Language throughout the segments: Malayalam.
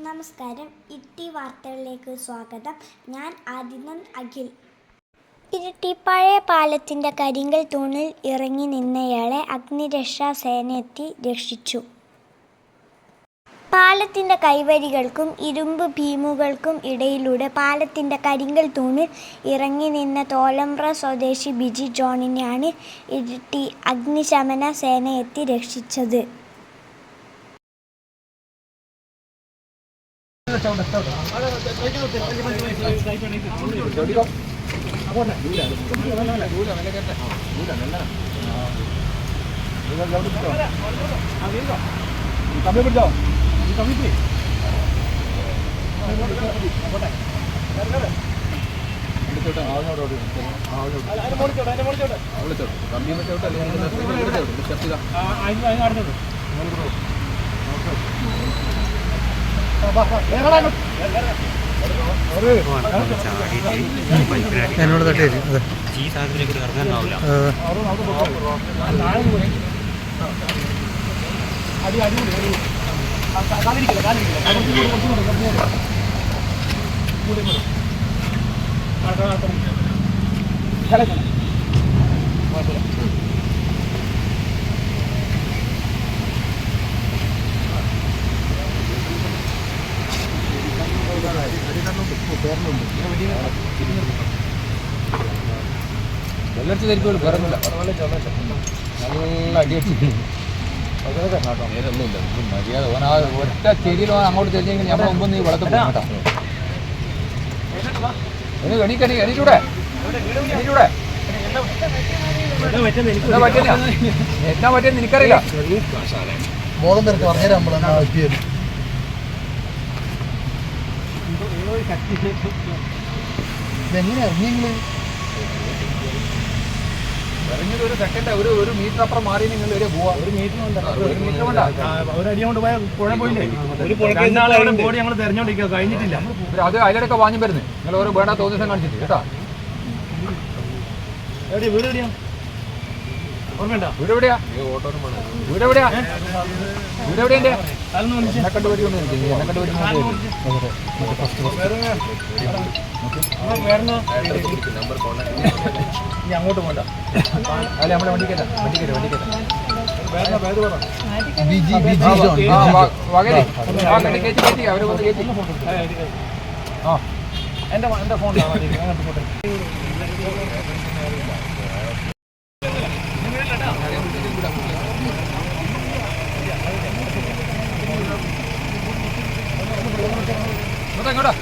നമസ്കാരം. ഇട്ടി വാർത്തകളിലേക്ക് സ്വാഗതം. ഞാൻ ആദിനന്ദ് അഖിൽ. ഇരട്ടിപ്പഴയ പാലത്തിന്റെ കരിങ്കൽ തൂണിൽ ഇറങ്ങി നിന്നയാളെ അഗ്നിരക്ഷാ സേന എത്തി രക്ഷിച്ചു. പാലത്തിന്റെ കൈവരികൾക്കും ഇരുമ്പ് ഭീമുകൾക്കും ഇടയിലൂടെ പാലത്തിന്റെ കരിങ്കൽ തൂണിൽ ഇറങ്ങി നിന്ന തോലമ്പ്ര സ്വദേശി ബിജി ജോണിനെയാണ് ഇരിട്ടി അഗ്നിശമന സേന എത്തി രക്ഷിച്ചത്. കമ്പി പിടിച്ചോ കമ്പി പിടി. അതിന്റെ മുകളിൽ ചോട്ട്, അതിന്റെ മുകളിൽ ചോട്ട്. ആ, ചോട്ടെ അതിന് അടുത്തോട്ട്. ആ, വാ, വാ. വേറെ ആൾ. എന്നോട് തട്ടി ഈ നിന്ന് പോരെ. അടി അടി. കുറച്ചും കുറച്ചും കുറച്ചും വെള്ളടിച്ച് വേറെ ഒന്നുമില്ല. നല്ല അടിയടിച്ച് നേരൊന്നുമില്ല മര്യാദ. ഓൻ ആ ഒറ്റ ചെരിയിൽ ഓൻ അങ്ങോട്ട് തിരിഞ്ഞെങ്കിൽ ഞമ്മളെ മുമ്പ് നീ വെള്ളത്തിൽ പോകും കേട്ടോ. എണീ എണീക്കണി എണീറ്റൂടെ? എണീറ്റൂടെ? എന്താ പറ്റില്ല എന്നാ പറ്റിയെന്ന് എനിക്കറിയില്ല. മോളും തിരക്ക് പറഞ്ഞുതരാം നമ്മളെന്നാ പറ്റിയത് ഇറങ്ങിയത് ഒരു സെക്കൻഡ് ഒരു ഒരു മീറ്റർ അപ്പുറം മാറി നിങ്ങൾ വരെ പോവാ. ഒരു മീറ്റർ കൊണ്ട്. ഒരു മീറ്റർ കൊണ്ടാ. ഒരടി കൊണ്ട് പോയ പുഴ പോയില്ലേ? ഒരു രണ്ടാളെ ബോഡി ഞങ്ങൾ തെരഞ്ഞോണ്ടിരിക്കുക കഴിഞ്ഞിട്ടില്ല. ഒരു അത് അതിലൊക്കെ വാങ്ങി വരുന്നത് നിങ്ങൾ ഓരോ വേണ്ട തോന്നിയ കാണിച്ചിട്ട് കേട്ടോ. എവിടെയാ? വീട് എവിടെയാ? ഓർമ്മയുണ്ടോ? എന്റെ എന്നെ കണ്ടു എനിക്ക് എന്നെ കണ്ടു ഇനി അങ്ങോട്ട് പോകണ്ട അല്ല നമ്മുടെ വണ്ടി കയറ്റാം വണ്ടി കയറ്റാം കയറ്റാം ബിജി ബിജി ആ, കയറ്റി, കയറ്റി, കയറ്റി. ആ. ഫോണിലാണ് അങ്ങോട്ട് പോട്ടെ. ഇങ്ങോട്ടാ,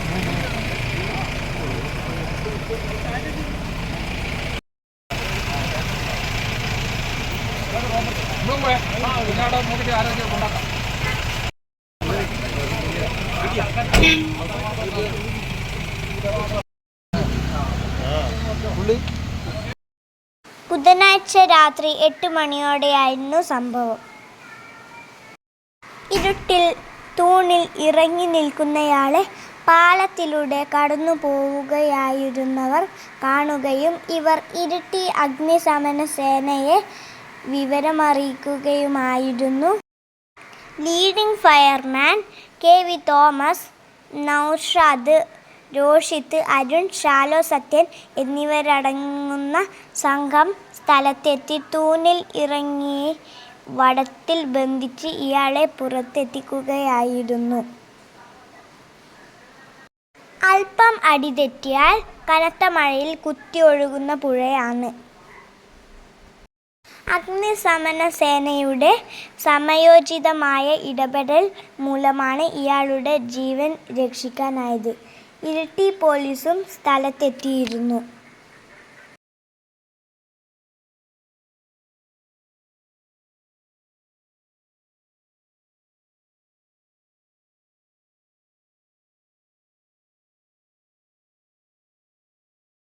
ബുധനാഴ്ച രാത്രി എട്ട് മണിയോടെയായിരുന്നു സംഭവം. ഇരുട്ടിൽ തൂണിൽ ഇറങ്ങി നിൽക്കുന്നയാളെ പാലത്തിലൂടെ കടന്നു പോവുകയായിരുന്നവർ കാണുകയും ഇവർ ഇരിട്ടി അഗ്നിശമന സേനയെ വിവരമറിയിക്കുകയുമായിരുന്നു. Leading fireman K V Thomas Naushad Roshith Arun Shalo Sathyan എന്നിവരടങ്ങുന്ന സംഘം സ്ഥലത്തെത്തി തൂണിൽ ഇറങ്ങി വടത്തിൽ ബന്ധിച്ച് ഇയാളെ പുറത്തെത്തിക്കുകയായിരുന്നു. അല്പം അടി തെറ്റിയാൽ കനത്ത മഴയിൽ കുത്തിയൊഴുകുന്ന പുഴയാണ്. അഗ്നിശമന സേനയുടെ സമയോചിതമായ ഇടപെടൽ മൂലമാണ് ഇയാളുടെ ജീവൻ രക്ഷിക്കാനായത്. ഇരട്ടി പോലീസും സ്ഥലത്തെത്തിയിരുന്നു.